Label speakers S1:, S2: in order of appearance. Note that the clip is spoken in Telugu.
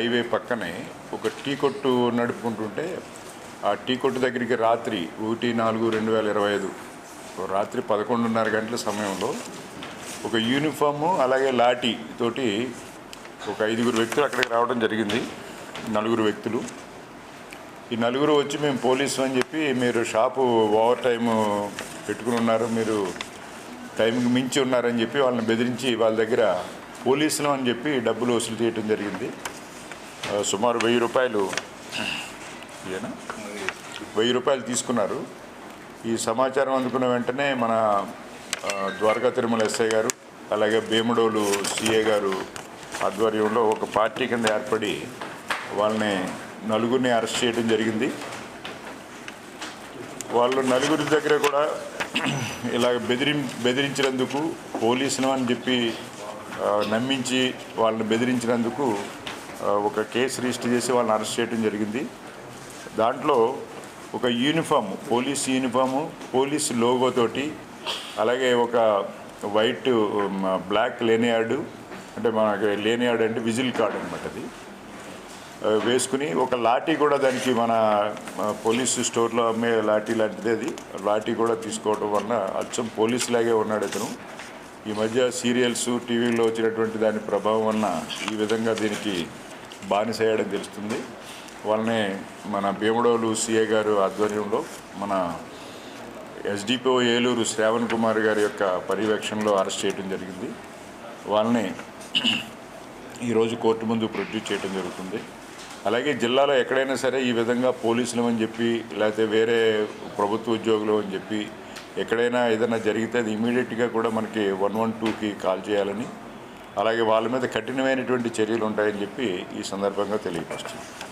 S1: హైవే పక్కనే ఒక టీ కొట్టు నడుపుకుంటుంటే ఆ టీ కొట్టు దగ్గరికి రాత్రి ఒకటి నాలుగు రెండు వేల ఇరవై ఐదు రాత్రి పదకొండున్నర గంటల సమయంలో ఒక యూనిఫాము అలాగే లాఠీ తోటి ఒక ఐదుగురు వ్యక్తులు అక్కడికి రావడం జరిగింది. నలుగురు వ్యక్తులు. ఈ నలుగురు వచ్చి మేము పోలీసు అని చెప్పి మీరు షాపు ఓవర్ టైం పెట్టుకుని ఉన్నారు మీరు టైంకి మించి ఉన్నారని చెప్పి వాళ్ళని బెదిరించి వాళ్ళ దగ్గర పోలీసులు అని చెప్పి డబ్బులు వసూలు చేయడం జరిగింది. సుమారు వెయ్యి రూపాయలు. ఇదేనా? వెయ్యి రూపాయలు తీసుకున్నారు. ఈ సమాచారం అందుకున్న వెంటనే మన ద్వారకా తిరుమల ఎస్ఐ గారు అలాగే భీముడోలు సిఏ గారు ఆధ్వర్యంలో ఒక పార్టీ కింద ఏర్పడి వాళ్ళని నలుగురిని అరెస్ట్ చేయడం జరిగింది. వాళ్ళు నలుగురి దగ్గర కూడా ఇలాగ బెదిరి బెదిరించినందుకు పోలీసులు అని చెప్పి నమ్మించి వాళ్ళని బెదిరించినందుకు ఒక కేసు రిజిస్టర్ చేసి వాళ్ళని అరెస్ట్ చేయడం జరిగింది. దాంట్లో ఒక యూనిఫామ్ పోలీస్ యూనిఫాము పోలీస్ లోగోతోటి అలాగే ఒక వైట్ బ్లాక్ లేనియార్డు అంటే మనకి లేనియార్డ్ అంటే విజిల్ కార్డ్ అనమాట అది. వేసుకుని ఒక లాఠీ కూడా దానికి మన పోలీసు స్టోర్లో అమ్మే లాఠీ లాంటిది అది. లాఠీ కూడా తీసుకోవడం వలన అచ్చం పోలీస్ లాగే ఉన్నాడు అతను. ఈ మధ్య సీరియల్స్ టీవీలో వచ్చినటువంటి దాని ప్రభావం వలన ఈ విధంగా దీనికి బానిసయ్యాడని తెలుస్తుంది. వాళ్ళని మన భీమడోలు సిఏ గారు ఆధ్వర్యంలో మన ఎస్డిపిఓ ఏలూరు శ్రావణ్ కుమార్ గారి యొక్క పర్యవేక్షణలో అరెస్ట్ చేయడం జరిగింది. వాళ్ళని ఈరోజు కోర్టు ముందు ప్రొడ్యూస్ చేయడం జరుగుతుంది. అలాగే జిల్లాలో ఎక్కడైనా సరే ఈ విధంగా పోలీసులు అని చెప్పి లేకపోతే వేరే ప్రభుత్వ ఉద్యోగులు అని చెప్పి ఎక్కడైనా ఏదైనా జరిగితే అది ఇమీడియట్గా కూడా మనకి వన్ వన్ టూకి కాల్ చేయాలని అలాగే వాళ్ళ మీద కఠినమైనటువంటి చర్యలు ఉంటాయని చెప్పి ఈ సందర్భంగా తెలియపరుస్తుంది